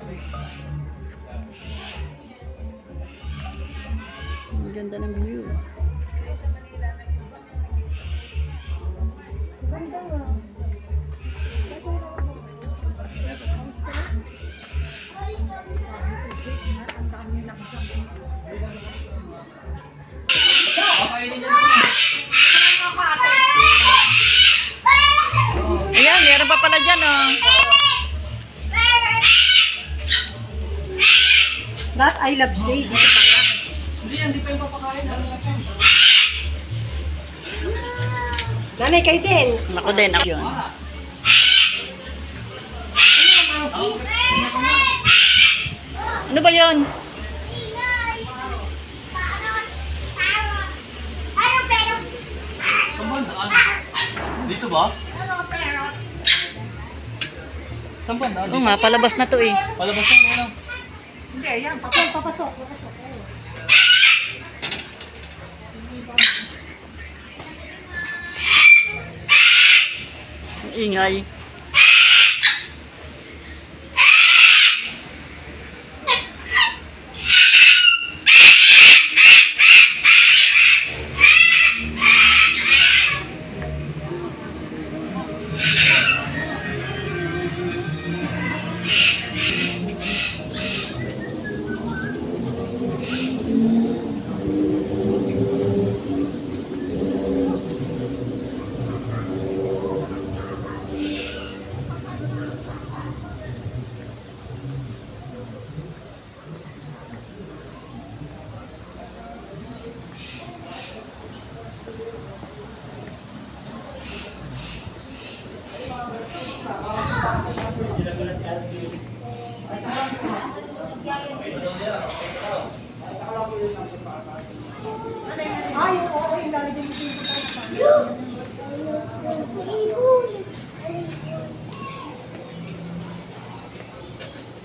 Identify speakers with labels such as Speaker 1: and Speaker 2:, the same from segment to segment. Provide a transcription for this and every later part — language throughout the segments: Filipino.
Speaker 1: Ang ganda ng view. Ayan, meron pa pala dyan, oh.
Speaker 2: That I love shade. Ito pala. Nanay kayo din.
Speaker 1: Ako din, ako yun. Ano ba yun?
Speaker 3: Dito ba? Saan ba na?
Speaker 1: Oo nga, palabas na to eh.
Speaker 3: Palabas na ano?
Speaker 2: Hindi, yan. Papasok, papasok. papasok.
Speaker 1: Ingay.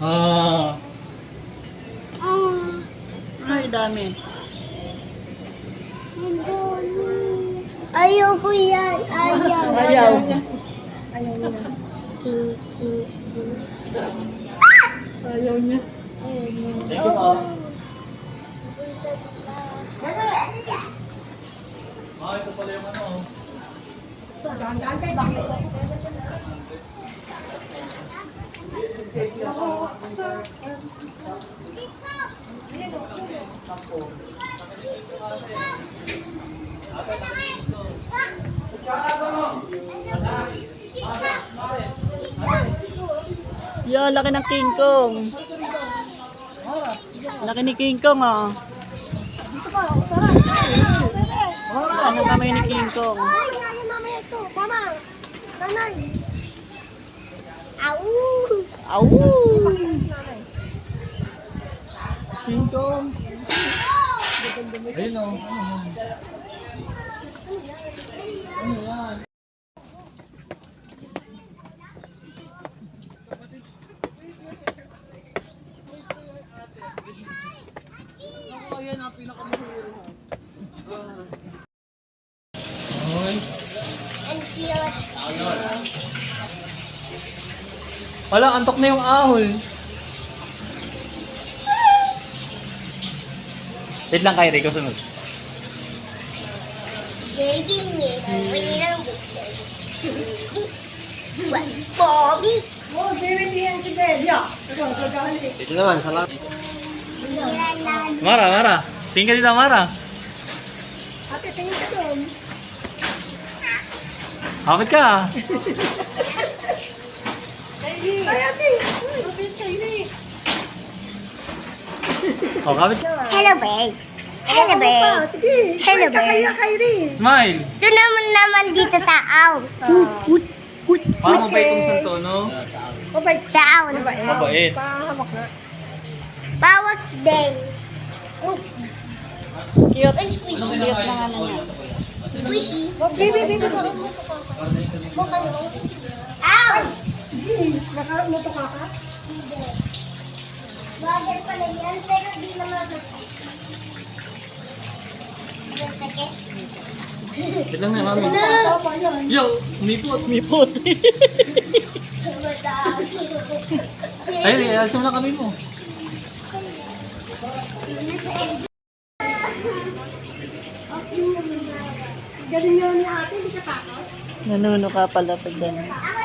Speaker 3: Ah.
Speaker 1: Ay, dami.
Speaker 4: Ayaw ko yan. Ayaw.
Speaker 1: Ayaw.
Speaker 2: Ayaw nila.
Speaker 4: King, king, king.
Speaker 1: Ayaw niya.
Speaker 3: Ikaw ba? Ah, ito pala yung ano.
Speaker 2: Dahan-dahan kayo, bakit?
Speaker 1: Yo, laki ng King Kong. Laki ni King Kong, oh.
Speaker 2: Dito pa, oh, tara.
Speaker 1: Ano kamay ni King Kong?
Speaker 2: Ay, mamaya ito. Mama, nanay.
Speaker 4: Au.
Speaker 1: Au!
Speaker 2: Nanay.
Speaker 1: King Kong.
Speaker 3: Ayun o. Ano yan? Wala, antok na yung ahol. Wait lang kayo, Rico, sunod.
Speaker 4: Baby Bobby.
Speaker 2: Oh, David yan si Belia. Ito,
Speaker 3: naman, salam. Mara, Mara. Tingin ka dito, Mara.
Speaker 2: Ate, tingin ka doon.
Speaker 3: Kapit ka.
Speaker 2: Ay, ate. Kapit kayo ni.
Speaker 3: O, kapit ka.
Speaker 4: Hello, babe. Hello,
Speaker 2: Pa,
Speaker 4: babe.
Speaker 2: sige.
Speaker 4: Hello, babe.
Speaker 2: kaya kayo rin.
Speaker 3: Smile.
Speaker 4: Ito naman naman dito sa aw.
Speaker 3: Paano ba itong santono?
Speaker 2: Mabait.
Speaker 4: Sa aw.
Speaker 3: Mabait.
Speaker 2: Pahamak na.
Speaker 4: Bawat din.
Speaker 1: Cute.
Speaker 4: Ay, squishy.
Speaker 1: Cute lang ano niya.
Speaker 4: Squishy.
Speaker 2: Oh, baby, baby.
Speaker 4: Ow!
Speaker 2: Nakamuto ka ka?
Speaker 4: Bagay pala yan, pero di naman Sakit.
Speaker 3: Wait lang na, mami. Yo, umipot.
Speaker 1: Umipot.
Speaker 4: Madami. Ay, ayos mo na kami mo.
Speaker 2: Ganun yun ni ate, hindi ka takot.
Speaker 1: Nanuno ka pala pag ganun.
Speaker 5: Ako